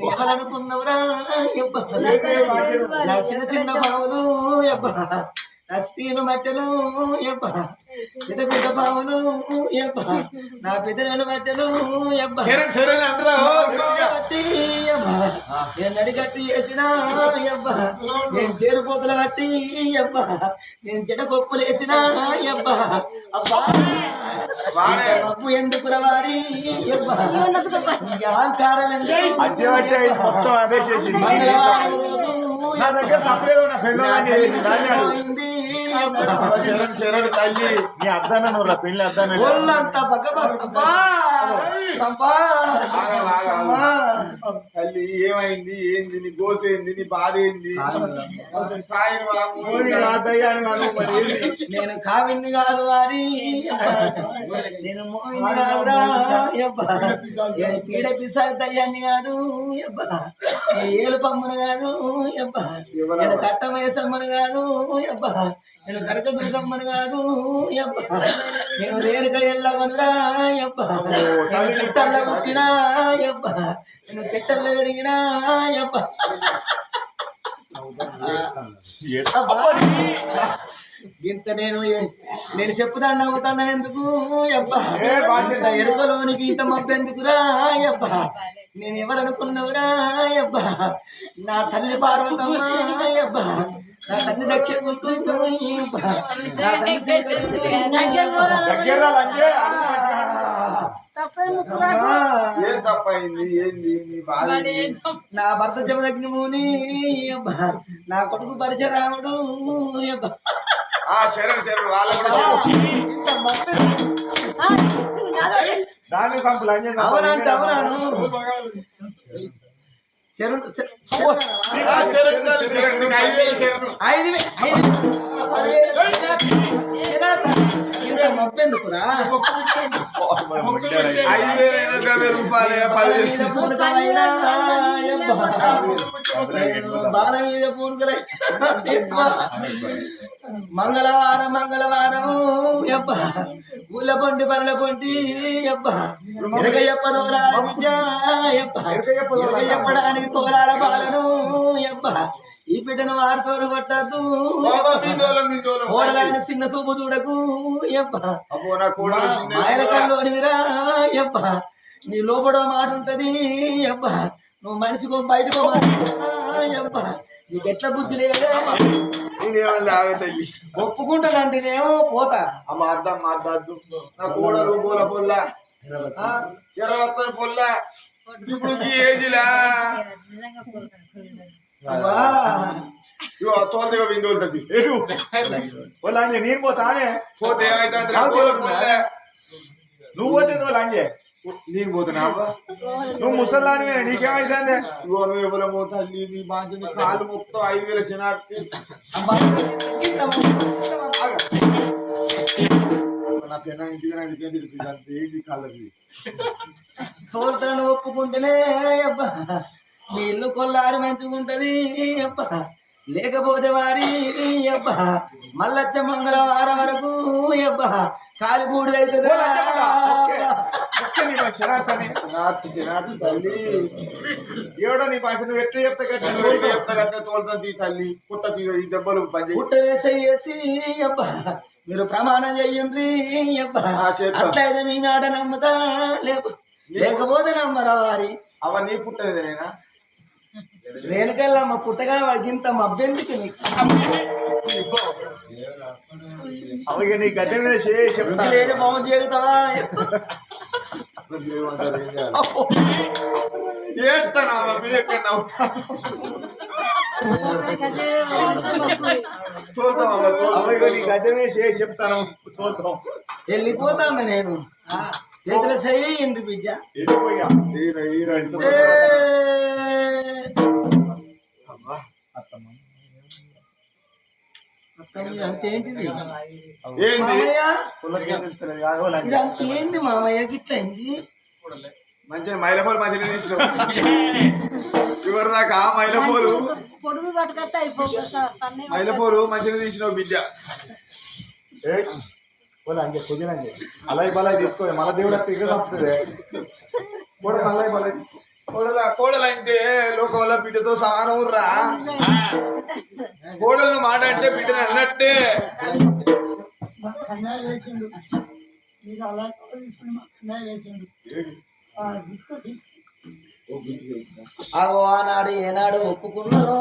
నేను ఎవరనుకున్నవురా. నా చిన్న చిన్న బావులు నా స్పీను మట్టెలు పెద్ద పెద్ద బావులు నా పెద్దలను మట్టెలు యబ్బ. నేను నడిగట్టి వేసిన యబ్బ నేను చేరుపోతుల కట్టి యబ్బ నేను చెడ కొప్పులు వేసిన యబ్బ అబ్బా. ఎందుకు అహంకారం మొత్తం అదే చేసింది. నా దగ్గర తప్పలేదు నా. పోయింది శరణ్ శరణ్ తల్లి. నీ అద్దాన నువ్వు పెళ్ళి అద్దాన ఒళ్ళంతా పక్కపక్క అబ్బా ఆగు, ఆగు, అబ్బా. తల్లి ఏమైంది? ఏంది? నీ గోస ఏంది? నీ బాధ ఏంది. నేను కావిన్ని కాదు వారి నేను పీడ పిసాదయ్యాన్ని కాదు యబ్బా. నేను ఏలు పమ్మును కాదు కట్టమేసమ్మను కాదు యబ్బా. నేను కరక దుర్గమ్మను కాదు. నేను రేణుక ఎల్లవనురా యబ్బా. నేను పుట్టల్ల పుట్టినా యబ్బా. నేను పెట్టల్ల పెరిగినా. ఇంత నేను నేను చెప్పుదాన్ని నవ్వుతాను ఎందుకు? ఎరుకలోనికి ఇంత మబ్బెందుకురా అబ్బా నేను ఎవరనుకున్నవురా అబ్బా నా తల్లి పార్వతమ్మ అబ్బా ఏం తప్పైంది ఏంది నీ భర్త జమదగ్నిముని నా కొడుకు ఆ శరణ్ శరణ్ వాళ్ళ లంజే అవునంటే అవునాను శరణు ఐదు ఐదు. మబ్బెందుకురా? ఐదు రూపాయలు పదివేలు బాల మీద మంగళవారం మంగళవారం అబ్బా ఊళ్ళ పొంటి పనుల పొంటి ఎరగ చెప్పనోరాల విద్య చెప్పడానికి తోరాల బాలను అబ్బా ఈ బిడ్డను వారితోరు కొట్టద్దు ఓడలాని చిన్న చూపు చూడకు. నా ఆయన అబ్బా నీ లోపల మాట ఉంటది అబ్బా నువ్వు మనిషికో బయటకో మాట అబ్బా నీకు ఎట్లా బుద్ధి లేదా? ఒప్పుకుంటానంటేనేమో పోతా. అమ్మ అద్దం మా అద్దద్దు నా కోడలు పూల పొల్ల. ఎర్రవత్తని పొల్ల. ఇప్పుడు ఏజిలా? అబ్బా ఇగో తోలు దిగ విందోలుతుంది ఎటు ఓ లంజే నేను పోతానే పోతే నువ్వు పోతే లంజే? నేను పోతున్నా. నువ్వు ముసలానివే నీకేమైందండి ఇగో నువ్వు ఎవరమో తల్లి నీ బాధ్యత కాలు మొత్తం ఐదు వేల శనార్థి నా పెన్న ఇంటికి నాకు తెలియదు అంతే ఏంటి కళ్ళది? తోలుతాను ఒప్పుకుంటేనే అబ్బా. నీ ఇల్లు కొల్లారు మంచుకుంటది అబ్బా. లేకపోతే వారి అబ్బా. మల్లచ్చ మంగళవారం వరకు అబ్బా. కాలి శనార్థి శనార్థి తల్లి. ఏడో నీ పాసి నువ్వు ఎట్లా చెప్తా కదా ఎవరికి చెప్తా కట్ట? తోలుతుంది తల్లి. పుట్ట ఈ దెబ్బలు పుట్ట వేసేసి అబ్బా. మీరు ప్రమాణం చెయ్యండి అబ్బా. అట్లయితే మీ మాట నమ్ముతా లేక- లేకపోతే నమ్మరా వారి. అవ నీ పుట్టలేదేనా రేణుకెళ్ళమ్మ పుట్టగా వాడికి ఇంత మబ్బెందుకు అలాగే నీ గడ్డ మీద చేయి చెప్తా లేని బాగు చేరుతావా ఏడ్తానా ఎక్కడ చూద్దాం అలాగే నీ గడ్డ మీద చెప్తాను. చూద్దాం వెళ్ళిపోతాను నేను. చేతుల చెయ్యండి బిడ్డ వెళ్ళిపోయా హీరో హీరో ఏ, అత్తమ్మ, అంటే ఏంటిది ఏంది? మామయ్య? మంచిగా మైలపోలు మంచిగా తీసినావు. చివరి దాకా మైలపోలు పొడుగు పట్టుకొస్తే అయిపోతుంది మైలపోలు మంచిగా తీసినావు బిడ్డ. కొద్ది లంజే అలాగే బలాయి తీసుకో మళ్ళా దేవుడు తిరిగి తప్పుతుంది కోడల కోడలు అంటే లోకంలో బిడ్డతో సమానం రా. కోడలు మాట అంటే బిడ్డను అన్నట్టే. ఆనాడు ఏనాడు ఒప్పుకున్నారో?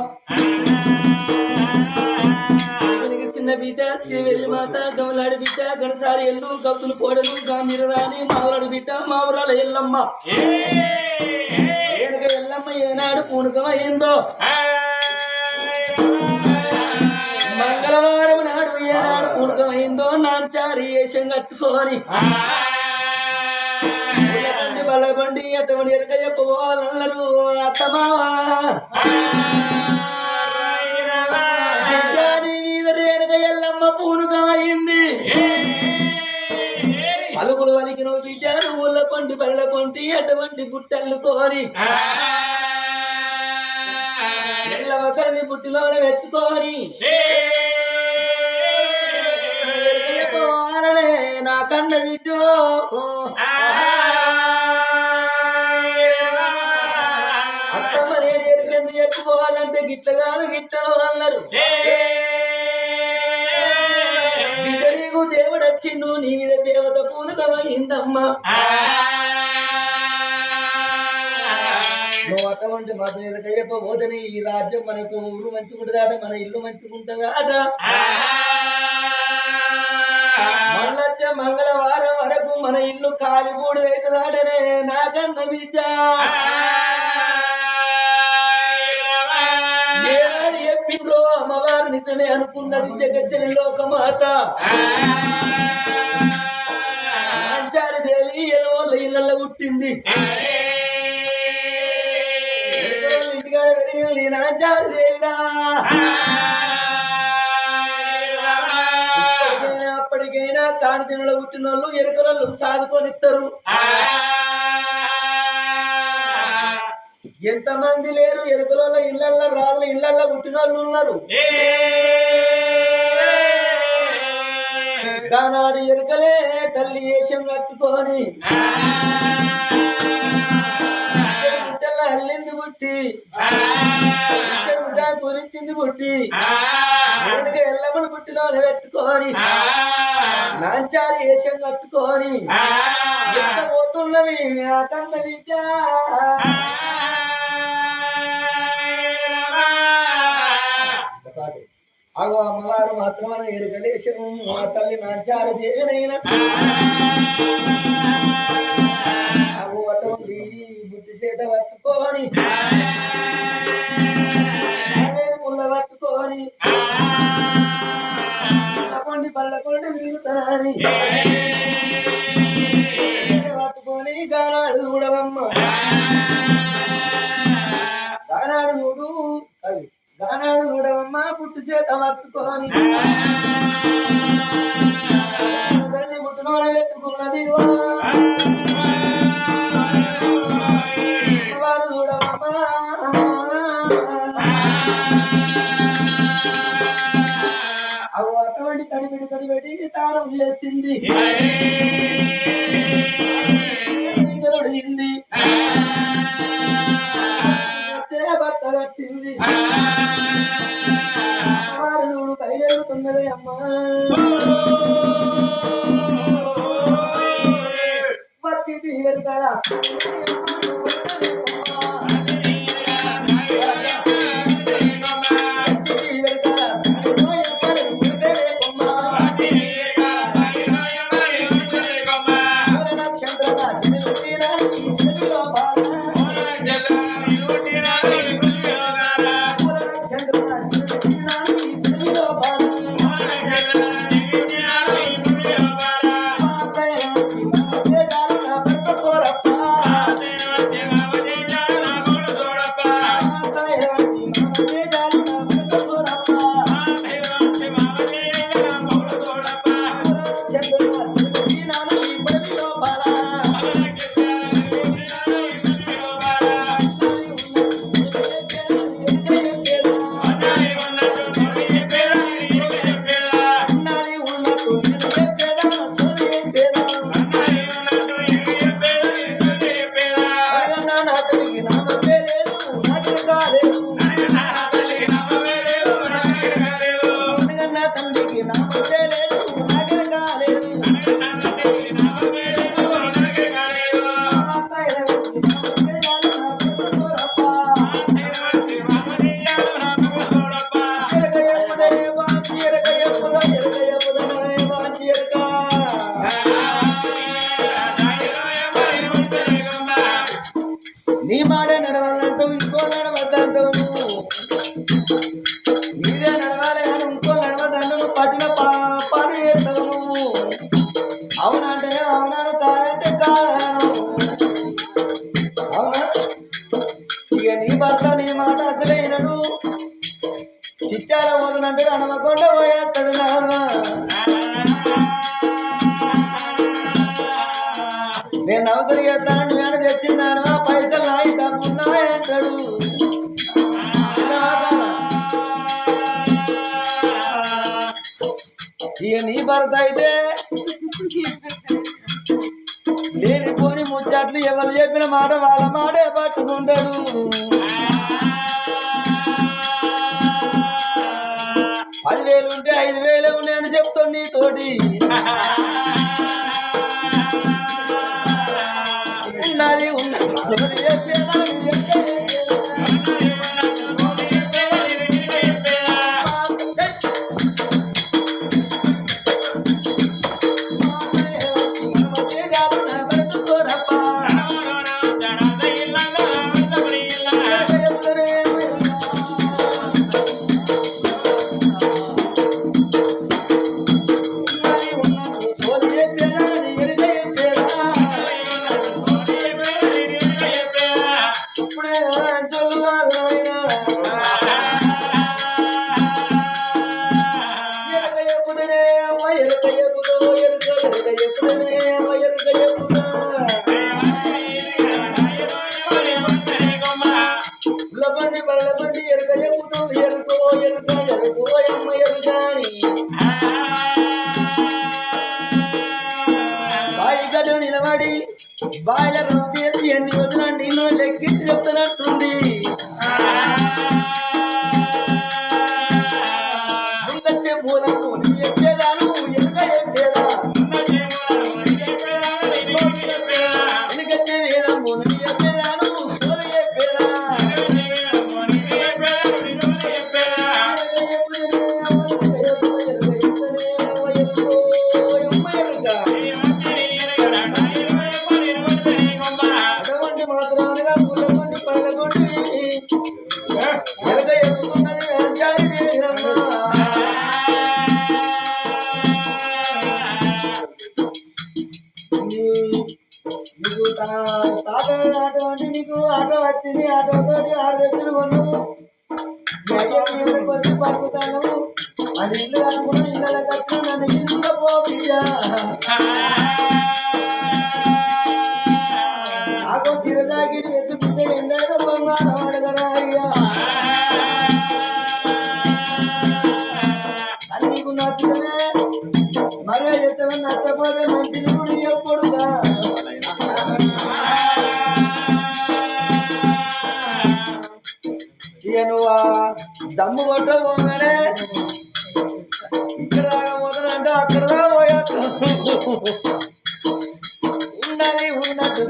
చిన్న బిడ్డ శ్రీవెల్లి మాత గమలాడి బిడ్డ గణసారి ఎల్లు కప్పులు కోడలు గాంధీర రాణి మావురాడు బిడ్డ మావురాల ఎల్లమ్మ. ఏనాడు పూనుకమైందో మంగళవారం నాడు ఏనాడు పూనుకమైందో నాంచారి వేషం కట్టుకొని. బండి బలబండి అటువంటి ఎరక చెప్పబోవాలన్నారు అత్తమావా ఎల్లమ్మ పూనుకమైంది పలుకులు వలికి నువ్వు ఊళ్ళ కొండి బల్ల కొంటి అటువంటి గుట్టలు కోరి. ఒకరిని బుట్టిలోనే ఎత్తుకొని ఎరక నా కన్న బిడ్డో. అత్తమ్మ నేను ఎరికెందు ఎక్కుపోవాలంటే గిట్టగాను గిట్టను అన్నారు బిడ్డ నీకు దేవుడు వచ్చిండు నీ మీద దేవత పూనుకమైందమ్మా నువ్వు అటువంటి మాట మీద చెప్పబోదని ఈ రాజ్యం మనకు ఊరు మంచుకుంటుందాట మన ఇల్లు మంచుకుంటుందాట. మళ్ళొచ్చ మంగళవారం వరకు మన ఇల్లు కాలిగూడు రైతుదాటనే నాకన్న విద్య ఏనాడు చెప్పిండ్రో అమ్మవారు నిజమే అనుకున్నది జగచ్చని లోకమాత. నాంచారి దేవి ఎలవల్ల ఇళ్ళల్లో పుట్టింది. అప్పటికైనా కాంతిలో పుట్టిన వాళ్ళు ఎరుకలలో సాదుకొనిస్తారు ఎంతమంది లేరు ఎరుకలలో ఇళ్ళల్లో రాజుల ఇళ్ళల్లో పుట్టిన వాళ్ళు ఉన్నారు. దానాడు ఎరుకలే తల్లి వేషం కట్టుకొని. పుట్టి. గుట్ట గురించింది పుట్టి. వెనుక పుట్టిలో పెట్టుకొని. నాంచారి వేషం కట్టుకొని. పోతున్నది ఆ కన్న విద్య. అగో అమ్మగారు మాత్రమే ఎరుకలేశము మా తల్లి నాంచారి దేవినైనా చేత పట్టుకొని. అదే ముళ్ళ పట్టుకొని. అటువంటి పల్లకొండి మిగుతానని పట్టుకొని గానాడు చూడవమ్మ గానాడు చూడు అది గానాడు చూడవమ్మ పుట్టు చేత పట్టుకొని. తల్లి పెట్టుకున్నది తారం சீமாட நடவாத ఏమి ఈ భర్త అయితే లేనిపోని ముచ్చట్లు ఎవరు చెప్పిన మాట వాళ్ళ మాటే పట్టుకుంటాడు. పది వేలు ఉంటే ఐదు వేలే ఉన్నాయని చెప్తాను నీతోటి. ఉన్నది ఉన్నది చెప్పేది కట్టునని ఇంత పోపియా ఉన్నట్టు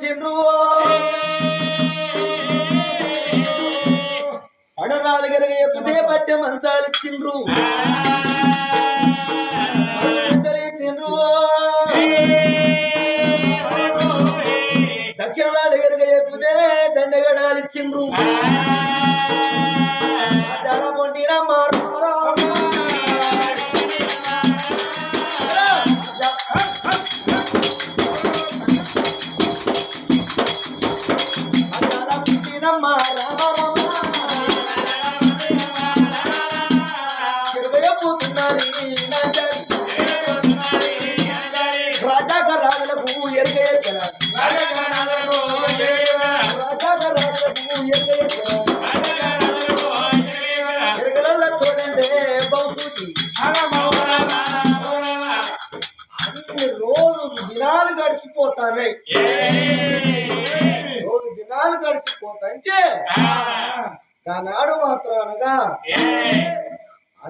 ఇచ్చిండ్రు అడనాలుగరగా ఎప్పుదే పట్టె మంచాలు ನಮ್ಮ ರಾಮ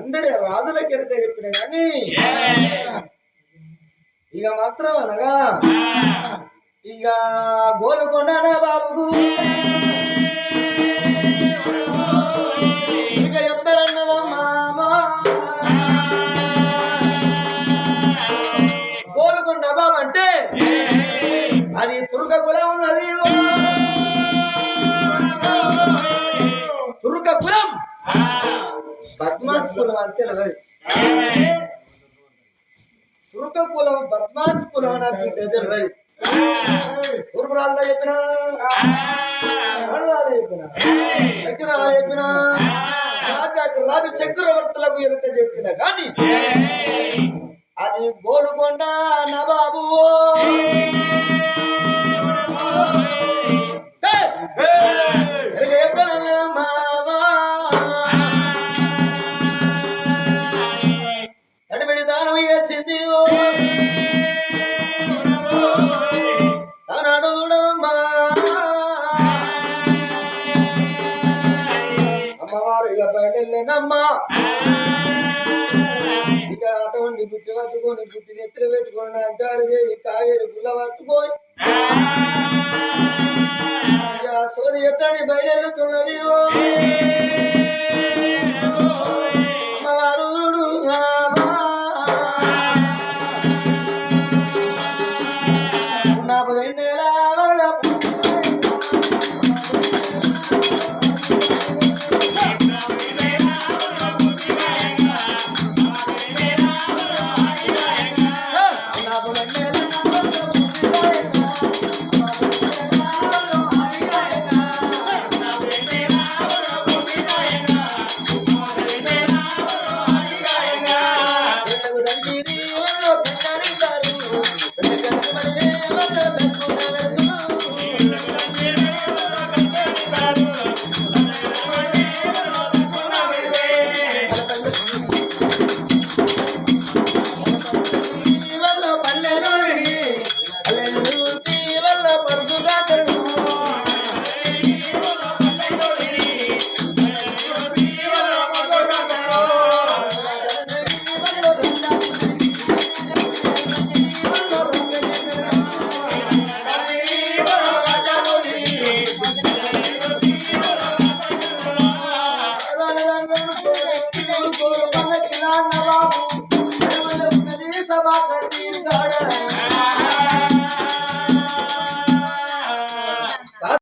అందరి రాజుల కిరక చెప్పిన కానీ ఇక మాత్రం అనగా ఇక గోలుకొండ బాబు? కులం అంతే అది కులం బద్మాస్ కులం అని నాకు తెలియదు ఊరుపురాలుగా రాజాకు రాజు చక్రవర్తులకు ఎరుక చెప్పిన కానీ అది గోలుకొండ నవాబు అటువంటి పట్టుకొని బుద్ధి నెత్తిన పెట్టుకొని అంటారు చేయి కావేరు గుల్ల పట్టుకొని. సోది ఎత్తని బయలుతున్నది